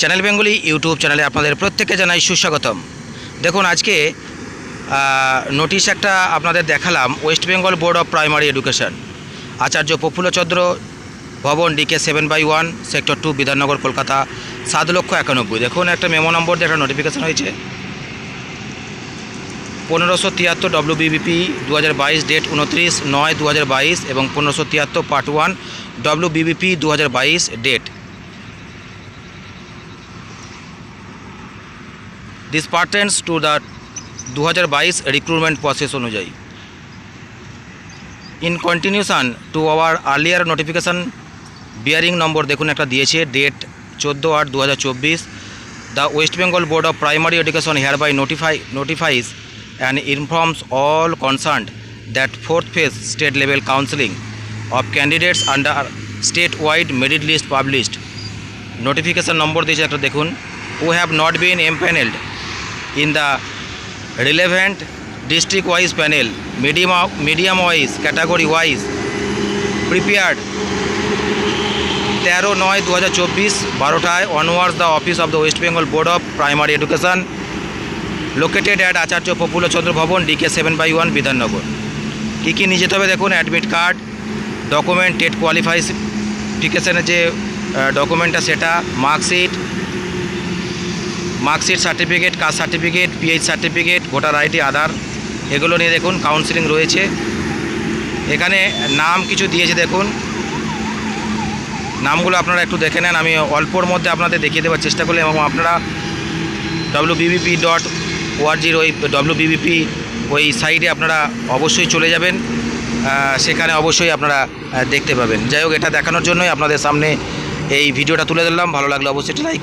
Channel Bengali YouTube চ্যানেলে আপনাদের প্রত্যেককে জানাই সুস্বাগতম। দেখুন, আজকে নোটিশ একটা আপনাদের দেখালাম West Bengal Board of Primary Education Acharya Prafullachandra Bhavan DK seven by one sector two Bidhannagar, Kolkata, সাত লক্ষ একানব্বই। দেখুন, একটা মেমো নম্বর দিয়ে একটা নোটিফিকেশান হয়েছে। পনেরোশো তিয়াত্তর ডব্লিউবিবিপি দু হাজার বাইশ ডেট উনত্রিশ, নয় দু হাজার বাইশ এবং পনেরোশো তিয়াত্তর পার্ট ওয়ান ডব্লিউবিবিপি দু হাজার বাইশ date this pertains to the দু হাজার বাইশ রিক্রুটমেন্ট প্রসেস অনুযায়ী। In continuation to our earlier notification bearing number দেখুন একটা দিয়েছে ডেট চোদ্দ আট দু the West Bengal Board of Primary Education hereby notify notifies and informs all concern that fourth phase state level counselling of candidates under state wide merit list published notification number দিয়েছে একটা দেখুন। Who have not been empanelled in the relevant district wise panel, medium medium wise, category wise, prepared তেরো নয় দু হাজার চব্বিশ বারোটায় onwards the office of the West Bengal Board of Primary Education located at Acharya Prafullachandra Bhavan DK seven by one Bidhannagar কী কী নিয়ে যেতে হবে দেখুন অ্যাডমিট কার্ড ডকুমেন্ট টেট কোয়ালিফাইফিকেশনের যে ডকুমেন্টটা সেটা marksheet marksheet certificate, caste certificate, PH certificate, voter ID, Aadhaar, এগুলো নিয়ে দেখুন কাউন্সিলিং রয়েছে। এখানে নাম কিছু দিয়েছে, দেখুন। নামগুলো আপনারা একটু দেখে নেন, আমি অল্পর মধ্যে আপনাদের দেখিয়ে দেওয়ার চেষ্টা করলাম এবং আপনারা ডব্লিউ বিবিপি ডট ওআরজির ওই ডব্লিউ বিবিপি ওই সাইটে আপনারা অবশ্যই চলে যাবেন। সেখানে অবশ্যই আপনারা দেখতে পাবেন। যাই হোক, এটা দেখানোর জন্যই আপনাদের সামনে এই ভিডিওটা তুলে ধরলাম। ভালো লাগলে অবশ্যই লাইক